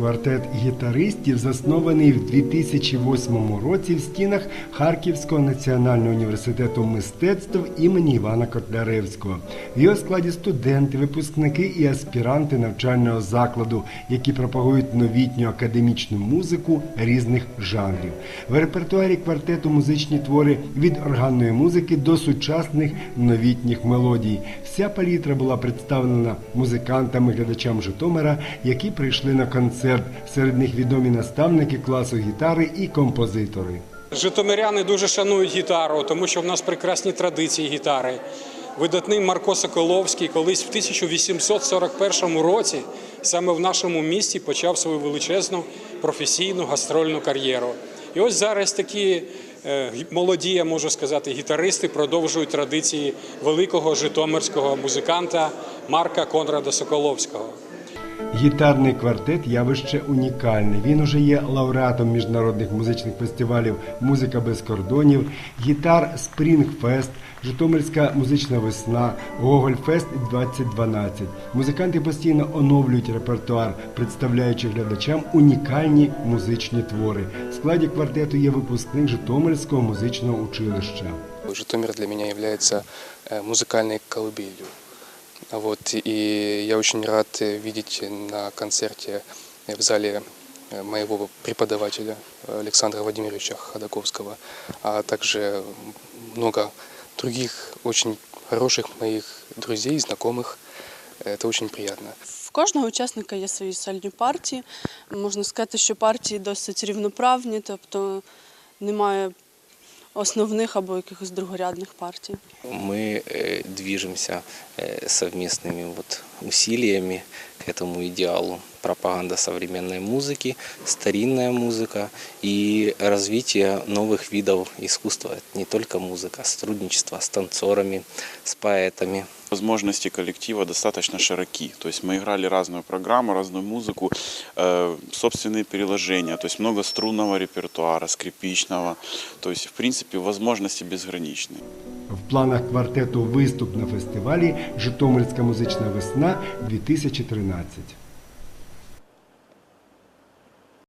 Квартет гітаристів заснований в 2008 році в стінах Харківського національного університету мистецтв імені Івана Котляревського. В його складі студенти, випускники і аспіранти навчального закладу, які пропагують новітню академічну музику різних жанрів. В репертуарі квартету музичні твори від органної музики до сучасних новітніх мелодій. Вся палітра була представлена музикантами, глядачам Житомира, які прийшли на концерт. Серед них відомі наставники класу гітари і композитори. Житомиряни дуже шанують гітару, тому що в нас прекрасні традиції гітари. Видатний Марко Соколовський колись в 1841 році саме в нашому місті почав свою величезну професійну гастрольну кар'єру. І ось зараз такі е, молоді, я можу сказати, гітаристи продовжують традиції великого житомирського музиканта Марка Конрада Соколовського. Гітарний квартет явище унікальне. Він уже є лауреатом міжнародних музичних фестивалів Музика без кордонів, гітар Спрінгфест, Житомирська музична весна, Гогольфест 2012. Музиканти постійно оновлюють репертуар, представляючи глядачам унікальні музичні твори. В складі квартету є випускник Житомирського музичного училища. Житомир для меня является э, музыкальной колыбелью. А Вот, и я очень рад э, видеть на концерте э, в зале э, моего преподавателя э, Александра Владимировича Ходаковского, а также много других очень хороших моих друзей, знакомых. Это очень приятно. В кожного учасника є свої сольні партії. Можна сказати, що партії досить рівноправні, тобто немає основних або якихось другорядних партій. мы э, движемся э, совместными вот усилиями к этому идеалу. Пропаганда современной музыки, старинная музыка и развитие новых видов искусства. Это не только музыка, сотрудничество с танцорами, с поэтами. Возможности коллектива достаточно широки. То есть мы играли разную программу, разную музыку, э, собственные переложения, то есть много струнного репертуара, скрипичного. То есть, в принципе, возможности безграничны. В планах квартету виступ на фестивалі Житомирська музична весна 2013. 11.